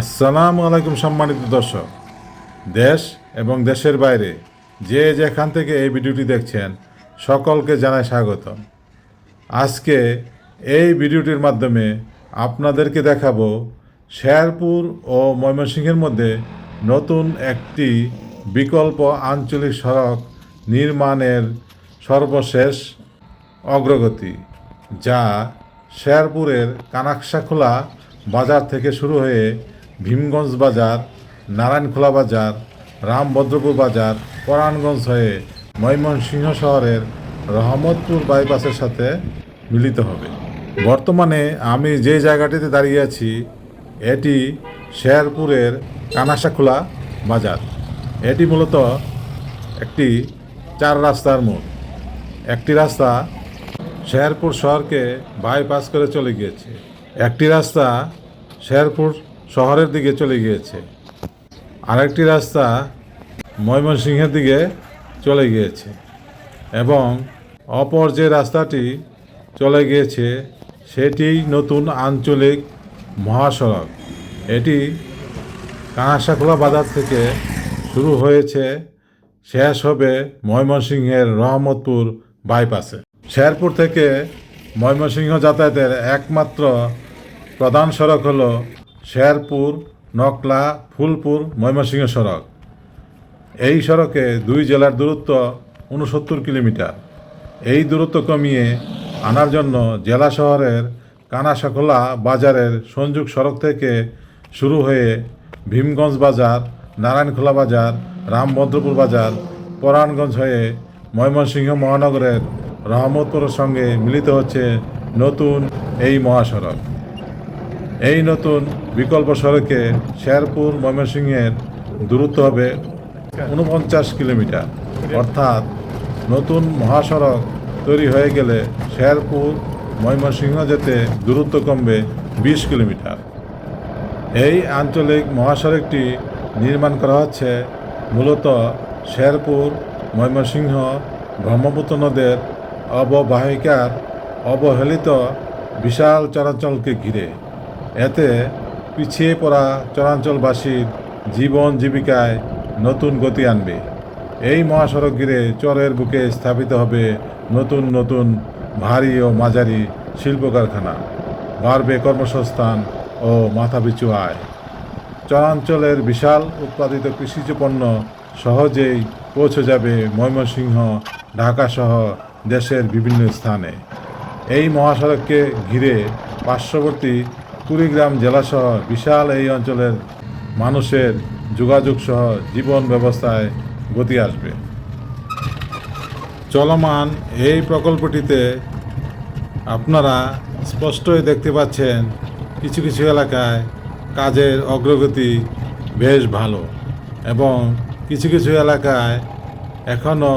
আসসালামু আলাইকুম সম্মানিত দর্শক। দেশ এবং দেশের বাইরে যে যেখান থেকে এই ভিডিওটি দেখছেন, সকলকে জানাই স্বাগতম। আজকে এই ভিডিওটির মাধ্যমে আপনাদেরকে দেখাবো শেরপুর ও ময়মনসিংহের মধ্যে নতুন একটি বিকল্প আঞ্চলিক সড়ক নির্মাণের সর্বশেষ অগ্রগতি, যা শেরপুরের কানাকশাখোলা বাজার থেকে শুরু হয়ে ভীমগঞ্জ বাজার, নারায়ণখোলা বাজার, রামভদ্রপুর বাজার পরাণগঞ্জ হয়ে ময়মনসিংহ শহরের রহমতপুর বাইপাসের সাথে মিলিত হবে। বর্তমানে আমি যে জায়গাটিতে দাঁড়িয়ে আছি, এটি শেরপুরের কানাসাখোলা বাজার। এটি মূলত একটি চার রাস্তার মোড়। একটি রাস্তা শেরপুর শহরকে বাইপাস করে চলে গিয়েছে। একটি রাস্তা শেরপুর শহরের দিকে চলে গিয়েছে। আরেকটি রাস্তা ময়মনসিংহের দিকে চলে গিয়েছে এবং অপর যে রাস্তাটি চলে গিয়েছে সেটি নতুন আঞ্চলিক মহাসড়ক। এটি কাঁসাখোলা বাজার থেকে শুরু হয়েছে। শেষ হবে ময়মনসিংহের রহমতপুর বাইপাসে। শেরপুর থেকে ময়মনসিংহ যাতায়াতের একমাত্র প্রধান সড়ক হলো শেরপুর, নকলা, ফুলপুর, ময়মনসিংহ সড়ক। এই সড়কে দুই জেলার দূরত্ব উনসত্তর কিলোমিটার। এই দূরত্ব কমিয়ে আনার জন্য জেলা শহরের কানাসাখোলা বাজারের সংযোগ সড়ক থেকে শুরু হয়ে ভীমগঞ্জ বাজার, নারায়ণখোলা বাজার, রামভদ্রপুর বাজার পরাণগঞ্জ হয়ে ময়মনসিংহ মহানগরের রহমতপুরের সঙ্গে মিলিত হচ্ছে নতুন এই মহাসড়ক। এই নতুন বিকল্প সড়কে শেরপুর ময়মনসিংহের দূরত্ব হবে উনপঞ্চাশ কিলোমিটার। অর্থাৎ নতুন মহাসড়ক তৈরি হয়ে গেলে শেরপুর ময়মনসিংহ যেতে দূরত্ব কমবে বিশ কিলোমিটার। এই আঞ্চলিক মহাসড়কটি নির্মাণ করা হচ্ছে মূলত শেরপুর ময়মনসিংহ ব্রহ্মপুত্র নদের অববাহিকার অবহেলিত বিশাল চরাঞ্চলকে ঘিরে। এতে পিছিয়ে পড়া চরাঞ্চলবাসীর জীবন জীবিকায় নতুন গতি আনবে। এই মহাসড়ক ঘিরে চরের বুকে স্থাপিত হবে নতুন নতুন ভারী ও মাঝারি শিল্প কারখানা বাড়বে কর্মসংস্থান ও মাথাপিছু আয়। চরাঞ্চলের বিশাল উৎপাদিত কৃষিজ পণ্য সহজেই পৌঁছে যাবে ময়মনসিংহ ঢাকাসহ দেশের বিভিন্ন স্থানে। এই মহাসড়ককে ঘিরে পার্শ্ববর্তী কুড়িগ্রাম জেলাসহ বিশাল এই অঞ্চলের মানুষের যোগাযোগ সহ জীবন ব্যবস্থায় গতি আসবে। চলমান এই প্রকল্পটিতে আপনারা স্পষ্টই দেখতে পাচ্ছেন কিছু কিছু এলাকায় কাজের অগ্রগতি বেশ ভালো এবং কিছু কিছু এলাকায় এখনও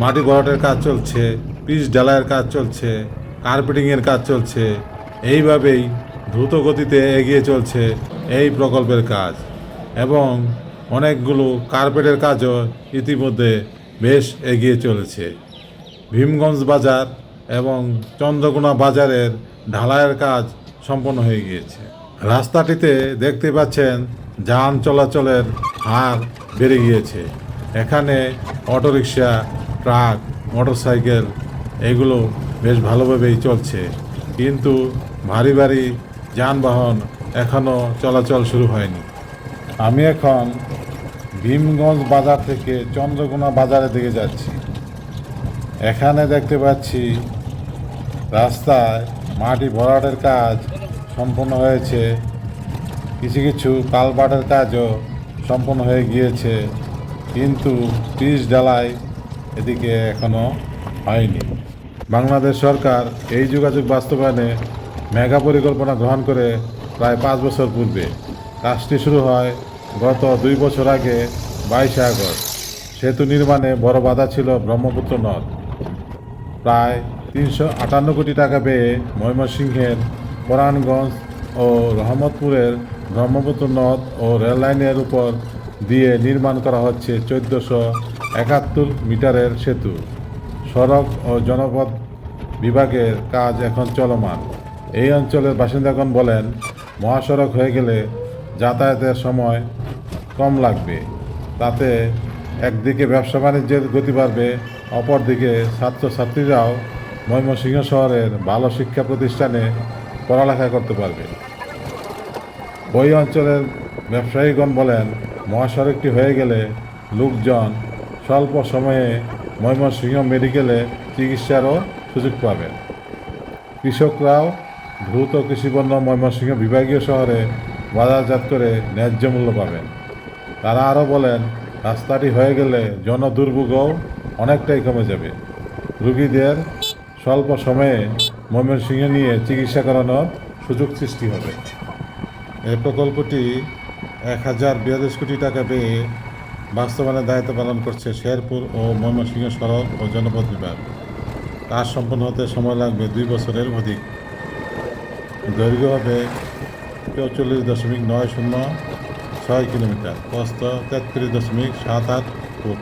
মাটি ভরাটের কাজ চলছে, পিচ ঢালাইয়ের কাজ চলছে, কার্পেটিংয়ের কাজ চলছে। এইভাবেই দ্রুত গতিতে এগিয়ে চলছে এই প্রকল্পের কাজ। এবং অনেকগুলো কার্পেটের কাজও ইতিমধ্যে বেশ এগিয়ে চলেছে। ভীমগঞ্জ বাজার এবং চন্দ্রকোনা বাজারের ঢালাইয়ের কাজ সম্পন্ন হয়ে গিয়েছে। রাস্তাটিতে দেখতে পাচ্ছেন, যান চলাচলের হার বেড়ে গিয়েছে। এখানে অটোরিকশা, ট্রাক, মোটরসাইকেল, এগুলো বেশ ভালোভাবেই চলছে। কিন্তু ভারী ভারী যানবাহন এখনও চলাচল শুরু হয়নি। আমি এখন ভীমগঞ্জ বাজার থেকে চন্দ্রকোনা বাজারের দিকে যাচ্ছি। এখানে দেখতে পাচ্ছি রাস্তায় মাটি ভরাটের কাজ সম্পন্ন হয়েছে। কিছু কিছু কালবাটের কাজও সম্পন্ন হয়ে গিয়েছে। কিন্তু পিচ ডালাই এদিকে এখনও হয়নি। বাংলাদেশ সরকার এই যোগাযোগ বাস্তবায়নে মেগা পরিকল্পনা গ্রহণ করে প্রায় পাঁচ বছর পূর্বে কাজটি শুরু হয় গত দুই বছর আগে বাইশে আগস্ট। সেতু নির্মাণে বড় বাধা ছিল ব্রহ্মপুত্র নদ। প্রায় তিনশো আটান্ন কোটি টাকা পেয়ে ময়মনসিংহের পরাণগঞ্জ ও রহমতপুরের ব্রহ্মপুত্র নদ ও রেললাইনের উপর দিয়ে নির্মাণ করা হচ্ছে চোদ্দোশো একাত্তর মিটারের সেতু। সড়ক ও জনপথ বিভাগের কাজ এখন চলমান। এই অঞ্চলের বাসিন্দাগণ বলেন, মহাসড়ক হয়ে গেলে যাতায়াতের সময় কম লাগবে। তাতে একদিকে ব্যবসা বাণিজ্যের গতি বাড়বে, অপরদিকে ছাত্রছাত্রীরাও ময়মনসিংহ শহরের ভালো শিক্ষা প্রতিষ্ঠানে পড়ালেখা করতে পারবে। ওই অঞ্চলের ব্যবসায়ীগণ বলেন, মহাসড়কটি হয়ে গেলে লোকজন স্বল্প সময়ে ময়মনসিংহ মেডিকেলে চিকিৎসারও সুযোগ পাবেন। কৃষকরাও দ্রুত কৃষিপণ্য ময়মনসিংহ বিভাগীয় শহরে বাজারজাত করে ন্যায্য মূল্য পাবেন। তারা আরও বলেন, রাস্তাটি হয়ে গেলে জনদুর্ভোগও অনেকটাই কমে যাবে। রুগীদের স্বল্প সময়ে ময়মনসিংহ নিয়ে চিকিৎসা করানোর সুযোগ সৃষ্টি হবে। এই প্রকল্পটি এক হাজার বিয়াল্লিশ কোটি টাকা পেয়ে বাস্তবায়নের দায়িত্ব পালন করছে শেরপুর ও ময়মনসিংহ সড়ক ও জনপদ বিভাগ। কাজ সম্পন্ন হতে সময় লাগবে দুই বছরের অধিক। দৈর্ঘ্য হবে চৌচল্লিশ দশমিক নয় শূন্য ছয় কিলোমিটার, প্রস্থ তেত্রিশ দশমিক সাত আট ফুট।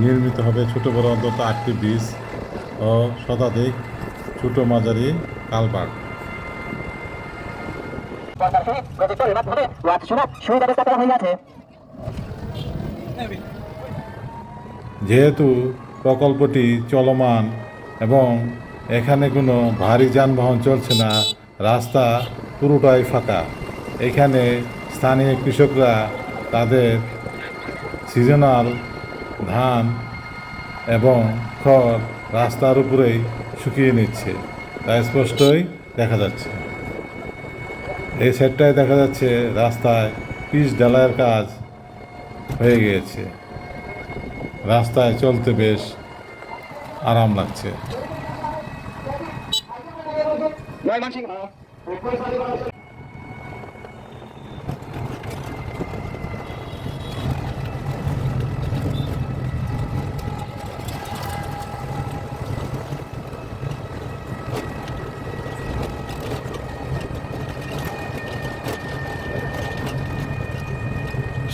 নির্মিত হবে ছোট বড় অন্তত আটটি ব্রিজ ও শতাধিক ছোট মাঝারি হইয়াছে যেহেতু প্রকল্পটি চলমান এবং এখানে কোনো ভারী যানবাহন চলছে না, রাস্তা পুরোটাই ফাঁকা। এখানে স্থানীয় কৃষকরা তাদের সিজনাল ধান এবং খড় রাস্তার উপরেই শুকিয়ে নিচ্ছে। তা স্পষ্টই দেখা যাচ্ছে। এই সাইডটায় দেখা যাচ্ছে রাস্তায় পিচ ঢালাইয়ের কাজ হয়ে গিয়েছে। রাস্তায় চলতে বেশ আরাম লাগছে।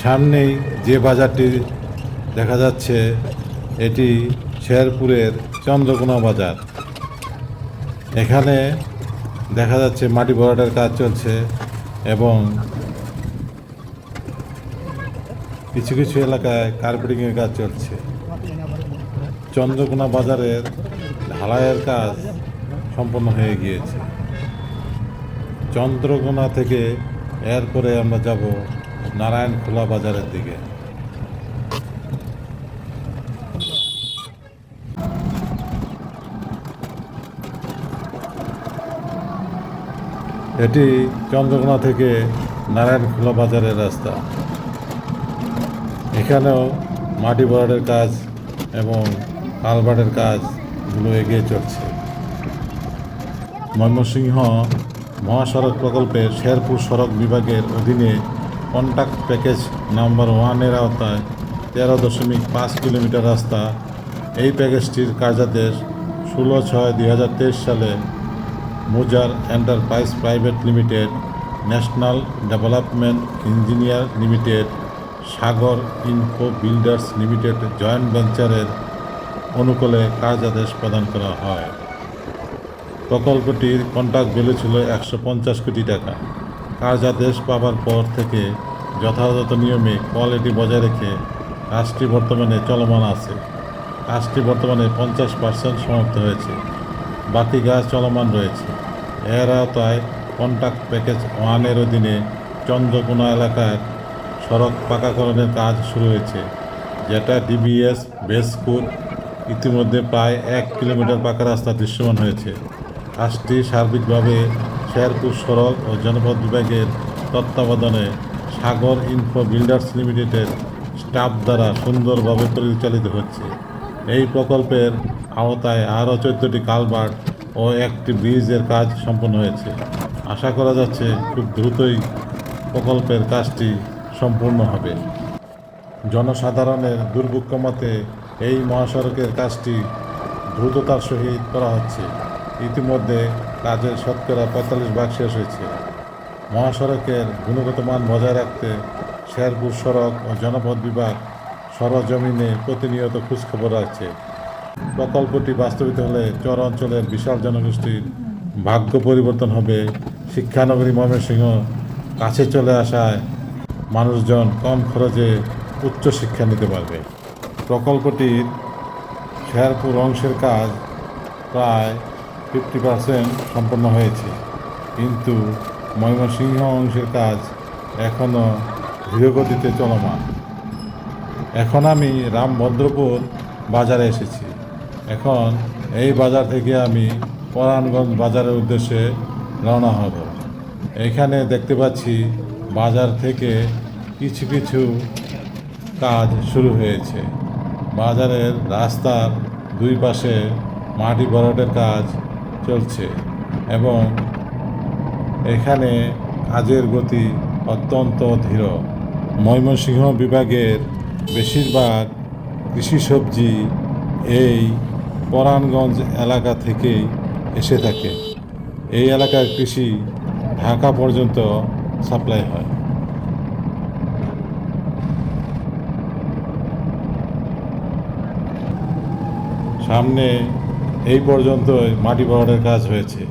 সামনেই যে বাজারটি দেখা যাচ্ছে এটি শেরপুরের চন্দ্রকোনা বাজার। এখানে দেখা যাচ্ছে মাটি ভরাটের কাজ চলছে এবং কিছু কিছু এলাকায় কার্পেটিংয়ের কাজ চলছে। চন্দ্রকোনা বাজারের ঢালাইয়ের কাজ সম্পন্ন হয়ে গিয়েছে। চন্দ্রকোনা থেকে এরপরে আমরা যাব নারায়ণখোলা বাজারের দিকে। এটি চন্দ্রকোনা থেকে নারায়ণখোলা বাজারের রাস্তা। এখানেও মাটি ভরাটের কাজ এবং কালভার্টের কাজগুলো এগিয়ে চলছে। ময়মনসিংহ মহাসড়ক প্রকল্পের শেরপুর সড়ক বিভাগের অধীনে কন্ট্যাক্ট প্যাকেজ নাম্বার ওয়ানের আওতায় তেরো দশমিক পাঁচ কিলোমিটার রাস্তা। এই প্যাকেজটির কার্যাদেশ ষোলো ছয় দুই সালে Mujar enterprise private limited, national development engineer limited, Sagar info builders limited joint ভেঞ্চারের অনুকূলে কার্যাদেশ প্রদান করা হয়। প্রকল্পটির কন্ট্রাক্ট ভ্যালু ছিল একশো পঞ্চাশ কোটি টাকা। কার্যাদেশ পাওয়ার পর থেকে যথাযথ নিয়মে কোয়ালিটি বজায় রেখে কাজটি বর্তমানে চলমান আছে। কাজটি বর্তমানে পঞ্চাশ পার্সেন্ট সমাপ্ত হয়েছে। বাকি গাছ চলমান রয়েছে। এর আওতায় কন্ট্রাক্ট প্যাকেজ ওয়ানের অধীনে চন্দ্রকোনা এলাকার সড়ক পাকাকরণের কাজ শুরু হয়েছে, যেটা ডিবিএস বেসকুর ইতিমধ্যে প্রায় এক কিলোমিটার পাকা রাস্তা দৃশ্যমান হয়েছে। কাজটি সার্বিকভাবে শেরপুর সড়ক ও জনপদ বিভাগের তত্ত্বাবধানে সাগর ইনফো বিল্ডার্স লিমিটেডের স্টাফ দ্বারা সুন্দরভাবে পরিচালিত হচ্ছে। এই প্রকল্পের আওতায় আরও চোদ্দটি কালভার্ট ও একটি ব্রিজের কাজ সম্পন্ন হয়েছে। আশা করা যাচ্ছে খুব দ্রুতই প্রকল্পের কাজটি সম্পূর্ণ হবে। জনসাধারণের দুর্ভোগ কমাতে এই মহাসড়কের কাজটি দ্রুততার সহিত করা হচ্ছে। ইতিমধ্যে কাজের শতকরা পঁয়তাল্লিশ ভাগ শেষ হয়েছে। মহাসড়কের গুণগত মান বজায় রাখতে শেরপুর সড়ক ও জনপদ বিভাগ সরজমিনে প্রতিনিয়ত খোঁজখবর রাখছে। প্রকল্পটি বাস্তবিত হলে চর অঞ্চলের বিশাল জনগোষ্ঠীর ভাগ্য পরিবর্তন হবে। শিক্ষানগরী ময়মনসিংহ কাছে চলে আসায় মানুষজন কম খরচে উচ্চশিক্ষা নিতে পারবে। প্রকল্পটির শেরপুর অংশের কাজ প্রায় ফিফটি পার্সেন্ট সম্পন্ন হয়েছে। কিন্তু ময়মনসিংহ অংশের কাজ এখনও ধীরগতিতে চলমান। এখন আমি রামভদ্রপুর বাজারে এসেছি। এখন এই বাজার থেকে আমি পরাণগঞ্জ বাজারের উদ্দেশ্যে রওনা হব। এখানে দেখতে পাচ্ছি বাজার থেকে কিছু কিছু কাজ শুরু হয়েছে। বাজারের রাস্তার দুই পাশে মাটি ভরাটের কাজ চলছে এবং এখানে কাজের গতি অত্যন্ত ধীর। ময়মনসিংহ বিভাগের বেশিরভাগ কৃষি সবজি এই পরাণগঞ্জ এলাকা থেকেই এসে থাকে। এই এলাকার কৃষি ঢাকা পর্যন্ত সাপ্লাই হয়। সামনে এই পর্যন্ত মাটি ভরাটের কাজ হয়েছে।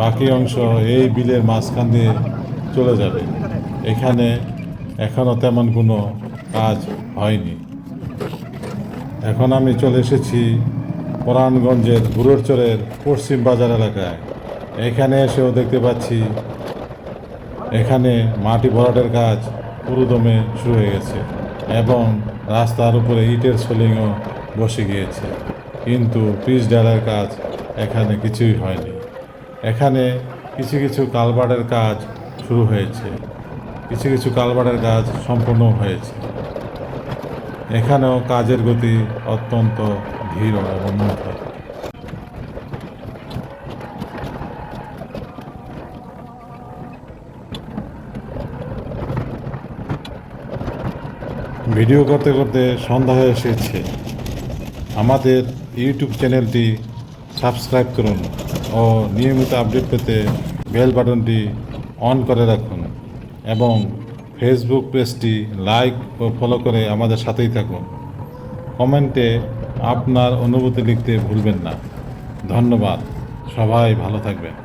বাকি অংশ এই বিলের মাঝখান দিয়ে চলে যাবে। এখানে এখনও তেমন কোনো কাজ হয়নি। এখন আমি চলে এসেছি পরাণগঞ্জের গুরুরচরের পশ্চিম বাজার এলাকায়। এখানে এসেও দেখতে পাচ্ছি, এখানে মাটি ভরাটের কাজ পুরোদমে শুরু হয়ে গেছে এবং রাস্তার উপরে ইটের সোলিংও বসে গিয়েছে। কিন্তু পিচ ডালের কাজ এখানে কিছুই হয়নি। এখানে কিছু কিছু কালবারের কাজ শুরু হয়েছে। কিছু কিছু কালবারের কাজ সম্পূর্ণ হয়েছে। এখানেও কাজের গতি অত্যন্ত ধীর এবং মন্থর ভিডিও করতে করতে সন্ধ্যা হয়ে এসেছে। আমাদের ইউটিউব চ্যানেলটি সাবস্ক্রাইব করুন ও নিয়মিত আপডেট পেতে বেল বাটনটি অন করে রাখুন এবং ফেসবুক পেজটি লাইক ও ফলো করে আমাদের সাথেই থাকুন। কমেন্টে আপনার অনুভূতি লিখতে ভুলবেন না। ধন্যবাদ। সবাই ভালো থাকবেন।